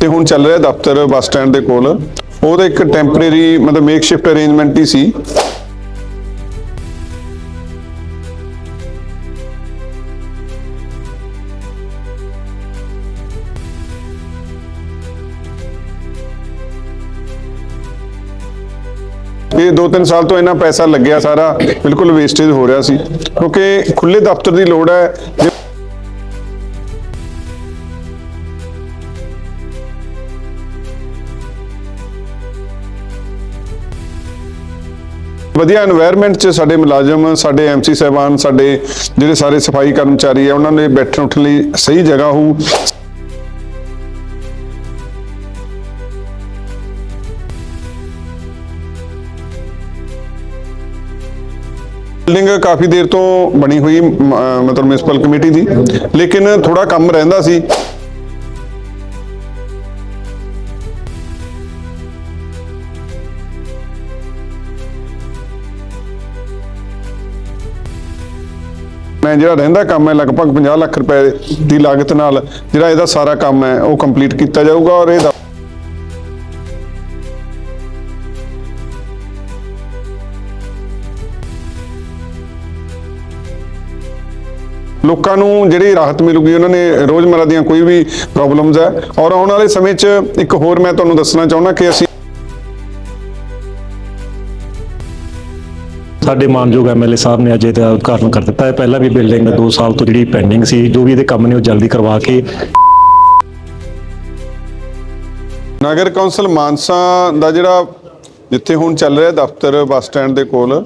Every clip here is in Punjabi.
ਤੇ ਹੁਣ ਚੱਲ ਰਿਹਾ ਦਫ਼ਤਰ ਬੱਸ ਸਟੈਂਡ ਦੇ ਕੋਲ। ਉਹਦਾ ਇੱਕ ਟੈਂਪਰੇਰੀ ਮਤਲਬ ਮੇਕਸ਼ਿਫਟ ਅਰੇਂਜਮੈਂਟ ਹੀ ਸੀ। ਇਹ 2-3 ਸਾਲ ਤੋਂ ਇੰਨਾ ਪੈਸਾ ਲੱਗਿਆ ਸਾਰਾ, ਬਿਲਕੁਲ ਵੇਸਟੇਜ ਹੋ ਰਿਹਾ ਸੀ। ਕਿਉਂਕਿ ਖੁੱਲੇ ਦਫ਼ਤਰ ਦੀ ਲੋੜ ਹੈ ਵਧੀਆ এনवायरमेंट 'ਚ ਸਾਡੇ ਮੁਲਾਜ਼ਮ, ਸਾਡੇ ਐਮਸੀ ਸਹਿਬਾਨ, ਸਾਡੇ ਜਿਹੜੇ ਸਾਰੇ ਸਫ਼ਾਈ ਕਰਮਚਾਰੀ ਆ, ਉਹਨਾਂ ਨੇ ਬੈਠਣ ਉੱਠਣ ਲਈ ਸਹੀ ਜਗ੍ਹਾ ਹੋਊ। ਬਿਲਡਿੰਗ ਕਾਫੀ ਦੇਰ ਤੋਂ ਬਣੀ ਹੋਈ ਮਤਲਬ ਮਿਊਨਿਸਪਲ ਕਮੇਟੀ ਦੀ। ਲੇਕਿਨ ਥੋੜਾ ਕੰਮ ਰਹਿੰਦਾ ਸੀ। ਮੈਂ ਜਿਹੜਾ ਰਹਿੰਦਾ ਕੰਮ ਹੈ ਲਗਭਗ 50 ਲੱਖ ਰੁਪਏ ਦੀ ਲਾਗਤ ਨਾਲ ਜਿਹੜਾ ਇਹਦਾ ਸਾਰਾ ਕੰਮ ਹੈ, ਉਹ ਕੰਪਲੀਟ ਕੀਤਾ ਜਾਊਗਾ ਔਰ ਇਹ ਲੋਕਾਂ ਨੂੰ ਜਿਹੜੀ ਰਾਹਤ ਮਿਲੂਗੀ, ਉਹਨਾਂ ਨੇ ਰੋਜ਼ਮਰਰਾ ਦੀਆਂ ਕੋਈ ਵੀ ਪ੍ਰੋਬਲਮਸ ਹੈ ਔਰ ਆਉਣ ਵਾਲੇ ਸਮੇਂ 'ਚ ਇੱਕ ਹੋਰ ਮੈਂ ਤੁਹਾਨੂੰ ਦੱਸਣਾ ਚਾਹੁੰਦਾ ਕਿ ਅਸੀਂ ਸਾਡੇ ਮਾਨਯੋਗ ਐਮਐਲਏ ਸਾਹਿਬ ਨੇ ਅੱਜ ਇਹਦਾ ਉਦਘਾਟਨ ਕਰ ਦਿੱਤਾ ਹੈ। ਪਹਿਲਾਂ ਵੀ ਬਿਲਡਿੰਗ 2 ਸਾਲ ਤੋਂ ਜਿਹੜੀ ਪੈਂਡਿੰਗ ਸੀ, ਜੋ ਵੀ ਇਹਦੇ ਕੰਮ ਨੇ ਉਹ ਜਲਦੀ ਕਰਵਾ ਕੇ ਨਗਰ ਕੌਂਸਲ ਮਾਨਸਾ ਦਾ ਜਿਹੜਾ ਜਿੱਥੇ ਹੁਣ ਚੱਲ ਰਿਹਾ ਦਫ਼ਤਰ ਬੱਸ ਸਟੈਂਡ ਦੇ ਕੋਲ,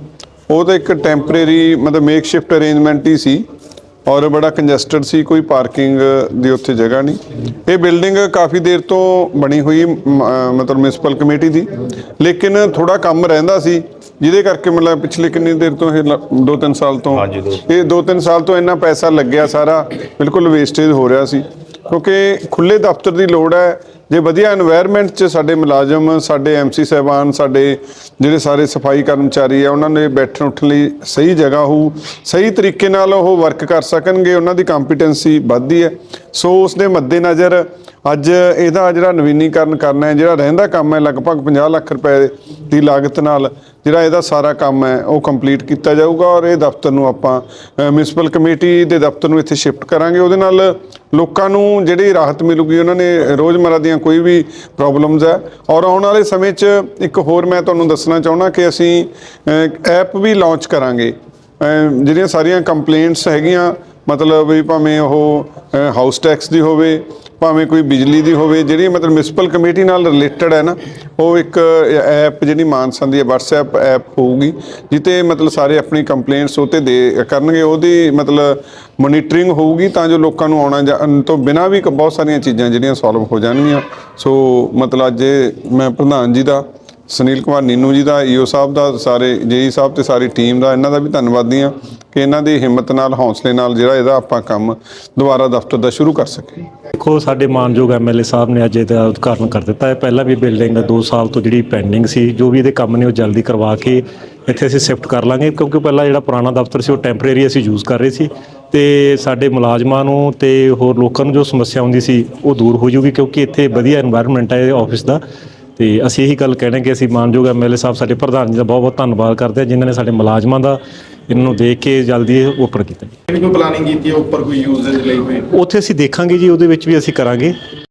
ਉਹ ਤਾਂ ਇੱਕ ਟੈਂਪਰੇਰੀ ਮਤਲਬ ਮੇਕਸ਼ਿਫਟ ਅਰੇਂਜਮੈਂਟ ਹੀ ਸੀ ਔਰ ਬੜਾ ਕੰਜੈਸਟਡ ਸੀ, ਕੋਈ ਪਾਰਕਿੰਗ ਦੀ ਉੱਥੇ ਜਗ੍ਹਾ ਨਹੀਂ। ਇਹ ਬਿਲਡਿੰਗ ਕਾਫੀ ਦੇਰ ਤੋਂ ਬਣੀ ਹੋਈ ਮਤਲਬ ਮਿਊਨਿਸਪਲ ਕਮੇਟੀ ਦੀ। ਲੇਕਿਨ ਥੋੜਾ ਕੰਮ ਰਹਿੰਦਾ ਸੀ ਜਿਹਦੇ ਕਰਕੇ ਮਤਲਬ ਪਿਛਲੇ ਕਿੰਨੀ ਦੇਰ ਤੋਂ ਇਹ 2-3 ਸਾਲ ਤੋਂ ਹਾਂਜੀ ਦੋ ਇਹ 2-3 ਸਾਲ ਤੋਂ ਇੰਨਾ ਪੈਸਾ ਲੱਗਿਆ ਸਾਰਾ ਬਿਲਕੁਲ ਵੇਸਟੇਜ ਹੋ ਰਿਹਾ ਸੀ। ਕਿਉਂਕਿ ਖੁੱਲੇ ਦਫ਼ਤਰ ਦੀ ਲੋੜ ਹੈ। ਜੇ ਵਧੀਆ এনवायरमेंट 'ਚ ਸਾਡੇ ਮੁਲਾਜ਼ਮ ਸਾਡੇ ਐਮਸੀ ਸਹਿਬਾਨ ਸਾਡੇ ਜਿਹੜੇ ਸਾਰੇ ਸਫ਼ਾਈ ਕਰਮਚਾਰੀ ਆ ਉਹਨਾਂ ਨੇ ਬੈਠਣ ਉੱਠਣ ਲਈ ਸਹੀ ਜਗ੍ਹਾ ਹੋ ਸਹੀ ਤਰੀਕੇ ਨਾਲ ਉਹ ਵਰਕ ਕਰ ਸਕਣਗੇ ਉਹਨਾਂ ਦੀ ਕੰਪੀਟੈਂਸੀ ਵੱਧਦੀ ਹੈ। ਸੋ ਉਸ ਦੇ ਮੱਦੇਨਜ਼ਰ ਅੱਜ ਇਹਦਾ ਜਿਹੜਾ ਨਵੀਨੀਕਰਨ ਕਰਨਾ ਹੈ, ਜਿਹੜਾ ਰਹਿੰਦਾ ਕੰਮ ਹੈ, ਲਗਭਗ 50 ਲੱਖ ਰੁਪਏ ਦੀ ਲਾਗਤ ਨਾਲ ਜਿਹੜਾ ਇਹਦਾ ਸਾਰਾ ਕੰਮ ਹੈ, ਉਹ ਕੰਪਲੀਟ ਕੀਤਾ ਜਾਊਗਾ ਔਰ ਇਹ ਦਫ਼ਤਰ ਨੂੰ ਆਪਾਂ ਮਿਊਨਿਸਪਲ ਕਮੇਟੀ ਦੇ ਦਫ਼ਤਰ ਨੂੰ ਇੱਥੇ ਸ਼ਿਫਟ ਕਰਾਂਗੇ। ਉਹਦੇ ਨਾਲ ਲੋਕਾਂ ਨੂੰ ਜਿਹੜੀ ਰਾਹਤ ਮਿਲੂਗੀ, ਉਹਨਾਂ ਨੇ ਰੋਜ਼ਮਰਾ ਦੀਆਂ ਕੋਈ ਵੀ ਪ੍ਰੋਬਲਮਸ ਹੈ। ਔਰ ਆਉਣ ਵਾਲੇ ਸਮੇਂ 'ਚ ਇੱਕ ਹੋਰ ਮੈਂ ਤੁਹਾਨੂੰ ਦੱਸਣਾ ਚਾਹੁੰਦਾ ਕਿ ਅਸੀਂ ਐਪ ਵੀ ਲਾਂਚ ਕਰਾਂਗੇ। ਜਿਹੜੀਆਂ ਸਾਰੀਆਂ ਕੰਪਲੇਂਟਸ ਹੈਗੀਆਂ, ਮਤਲਬ ਵੀ ਭਾਵੇਂ ਉਹ ਹਾਊਸ ਟੈਕਸ ਦੀ ਹੋਵੇ ਭਾਵੇਂ ਕੋਈ ਬਿਜਲੀ ਦੀ ਹੋਵੇ, ਜਿਹੜੀ ਮਤਲਬ ਮਿਊਨਿਸਪਲ ਕਮੇਟੀ ਨਾਲ ਰਿਲੇਟਡ ਹੈ ਨਾ, ਉਹ ਇੱਕ ਐਪ ਜਿਹੜੀ ਮਾਨਸਾ ਦੀ ਹੈ, WhatsApp ਐਪ ਹੋਊਗੀ ਜਿੱਤੇ ਮਤਲਬ ਸਾਰੇ ਆਪਣੀ ਕੰਪਲੇਂਟਸ ਉਤੇ ਦੇ ਕਰਨਗੇ। ਉਹਦੀ ਮਤਲਬ ਮੋਨੀਟਰਿੰਗ ਹੋਊਗੀ ਤਾਂ ਜੋ ਲੋਕਾਂ ਨੂੰ ਆਉਣਾ ਜਾਣ ਤੋਂ ਬਿਨਾਂ ਵੀ ਕ- ਬਹੁਤ ਸਾਰੀਆਂ ਚੀਜ਼ਾਂ ਜਿਹੜੀਆਂ ਸੋਲਵ ਹੋ ਜਾਣਗੀਆਂ। ਸੋ ਮਤਲਬ ਅੱਜ ਮੈਂ ਪ੍ਰਧਾਨ ਜੀ ਦਾ ਸੁਨੀਲ ਕੁਮਾਰ ਨੀਨੂ ਜੀ ਦਾ, ਈਓ ਸਾਹਿਬ ਦਾ, ਸਾਰੇ ਜੇਈ ਸਾਹਿਬ ਤੇ ਸਾਰੀ ਟੀਮ ਦਾ, ਇਹਨਾਂ ਦਾ ਵੀ ਧੰਨਵਾਦੀ ਆ ਕਿ ਇਹਨਾਂ ਦੀ ਹਿੰਮਤ ਨਾਲ, ਹੌਸਲੇ ਨਾਲ ਜਿਹੜਾ ਇਹਦਾ ਆਪਾਂ ਕੰਮ ਦੁਬਾਰਾ ਦਫ਼ਤਰ ਦਾ ਸ਼ੁਰੂ ਕਰ ਸਕੇ। ਦੇਖੋ, ਸਾਡੇ ਮਾਨਯੋਗ ਐਮਐਲਏ ਸਾਹਿਬ ਨੇ ਅੱਜ ਇਹਦਾ ਉਦਘਾਟਨ ਕਰ ਦਿੱਤਾ ਹੈ। ਪਹਿਲਾਂ ਵੀ ਬਿਲਡਿੰਗ 2 ਸਾਲ ਤੋਂ ਜਿਹੜੀ ਪੈਂਡਿੰਗ ਸੀ, ਜੋ ਵੀ ਇਹਦੇ ਕੰਮ ਨੇ ਉਹ ਜਲਦੀ ਕਰਵਾ ਕੇ ਇੱਥੇ ਅਸੀਂ ਸ਼ਿਫਟ ਕਰ ਲਾਂਗੇ, ਕਿਉਂਕਿ ਪਹਿਲਾਂ ਜਿਹੜਾ ਪੁਰਾਣਾ ਦਫ਼ਤਰ ਸੀ, ਉਹ ਟੈਂਪਰੇਰੀ ਅਸੀਂ ਯੂਜ਼ ਕਰ ਰਹੇ ਸੀ ਤੇ ਸਾਡੇ ਮੁਲਾਜ਼ਮਾਂ ਨੂੰ ਤੇ ਹੋਰ ਲੋਕਾਂ ਨੂੰ ਜੋ ਸਮੱਸਿਆ ਆਉਂਦੀ ਸੀ, ਉਹ ਦੂਰ ਹੋ ਜੂਗੀ ਕਿਉਂਕਿ ਇੱਥੇ ਵਧੀਆ এনवायरमेंट ਹੈ ਆਫਿਸ ਦਾ। ਤੇ ਅਸੀਂ ਇਹੀ ਗੱਲ ਕਹਿਣਾ ਕਿ ਅਸੀਂ ਮਾਨਯੋਗ ਐਮਐਲਏ ਸਾਹਿਬ ਸਾਡੇ ਪ੍ਰਧਾਨ ਜੀ ਦਾ ਬਹੁਤ ਬਹੁਤ ਧੰਨਵਾਦ ਕਰਦੇ ਹਾਂ ਜਿਨ੍ਹਾਂ ਨੇ ਸਾਡੇ ਮੁਲਾਜ਼ਮਾਂ ਦਾ ਇਹਨਾਂ ਨੂੰ ਦੇਖ ਕੇ ਜਲਦੀ ਇਹ ਓਪਨ ਕੀਤਾ। ਕੋਈ ਪਲਾਨਿੰਗ ਕੀਤੀ ਹੈ ਉੱਪਰ ਕੋਈ ਯੂਜ਼ੇਜ ਲਈ ਕੋਈ? ਉੱਥੇ ਅਸੀਂ ਦੇਖਾਂਗੇ ਜੀ ਉਹਦੇ ਵਿੱਚ ਵੀ ਅਸੀਂ ਕਰਾਂਗੇ।